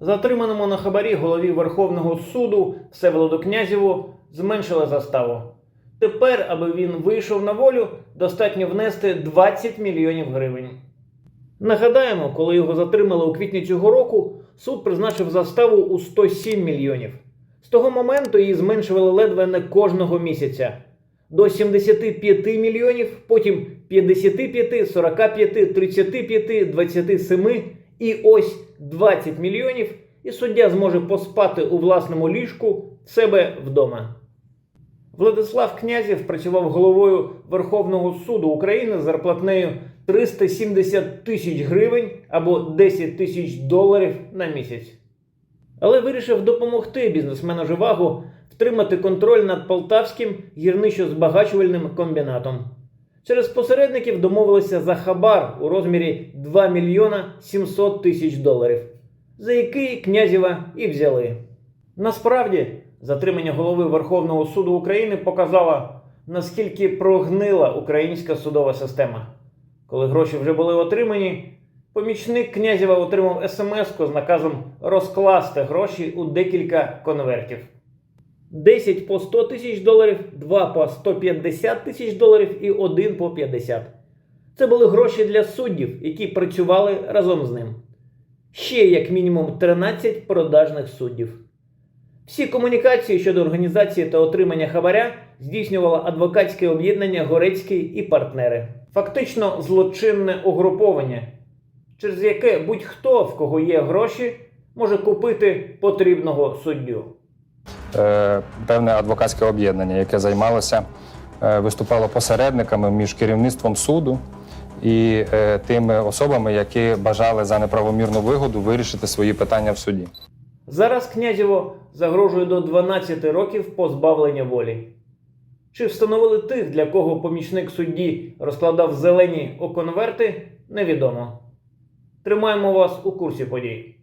Затриманому на хабарі голові Верховного суду Всеволоду Князєву зменшили заставу. Тепер, аби він вийшов на волю, достатньо внести 20 мільйонів гривень. Нагадаємо, коли його затримали у квітні цього року, суд призначив заставу у 107 мільйонів. З того моменту її зменшували ледве не кожного місяця. До 75 мільйонів, потім 55, 45, 35, 27 і ось 20 мільйонів, і суддя зможе поспати у власному ліжку в себе вдома. Владислав Князєв працював головою Верховного суду України з зарплатнею 370 тисяч гривень або 10 тисяч доларів на місяць. Але вирішив допомогти бізнесмену Живагу втримати контроль над полтавським гірничо-збагачувальним комбінатом. Через посередників домовилися за хабар у розмірі 2 мільйона 700 тисяч доларів, за який князєва і взяли. Насправді, затримання голови Верховного суду України показало, наскільки прогнила українська судова система. Коли гроші вже були отримані, помічник князєва отримав смс з наказом розкласти гроші у декілька конвертів. 10 по 100 тисяч доларів, 2 по 150 тисяч доларів і 1 по 50. Це були гроші для суддів, які працювали разом з ним. Ще як мінімум 13 продажних суддів. Всі комунікації щодо організації та отримання хабаря здійснювало адвокатське об'єднання Горецький і партнери. Фактично злочинне угруповання, через яке будь-хто, в кого є гроші, може купити потрібного суддю. Е, певне адвокатське об'єднання, яке займалося, е, виступало посередниками між керівництвом суду і е, тими особами, які бажали за неправомірну вигоду вирішити свої питання в суді. Зараз князєво загрожує до 12 років позбавлення волі. Чи встановили тих, для кого помічник судді розкладав зелені оконверти, невідомо. Тримаємо вас у курсі подій.